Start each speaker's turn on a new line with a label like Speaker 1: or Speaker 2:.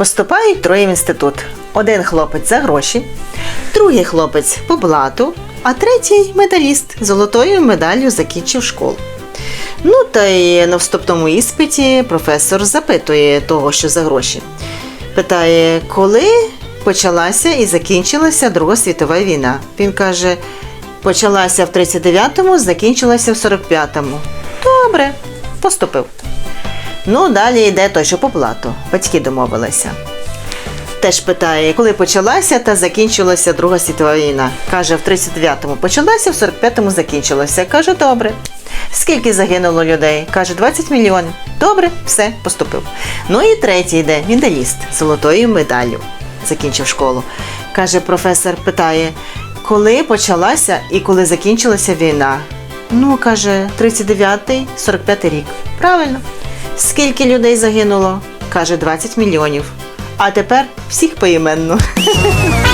Speaker 1: Поступають троє в інститут. Один хлопець за гроші, другий хлопець по блату, а третій медаліст золотою медаллю закінчив школу. Ну та й на вступному іспиті професор запитує того, що за гроші. Питає, коли почалася і закінчилася Друга світова війна. Він каже, почалася в 39-му, закінчилася в 45-му. Добре, поступив. Ну, далі йде той, що по плату. Батьки домовилися. Теж питає, коли почалася та закінчилася Друга світова війна. Каже, в 39-му почалася, в 45-му закінчилася. Каже, добре. Скільки загинуло людей? Каже, 20 мільйонів. Добре, все, поступив. Ну і третій йде, медаліст золотою медаллю. Закінчив школу. Каже, професор питає, коли почалася і коли закінчилася війна? Ну, каже, 39-й, 45-й рік. Правильно. Скільки людей загинуло? Каже, 20 мільйонів. А тепер всіх поіменно.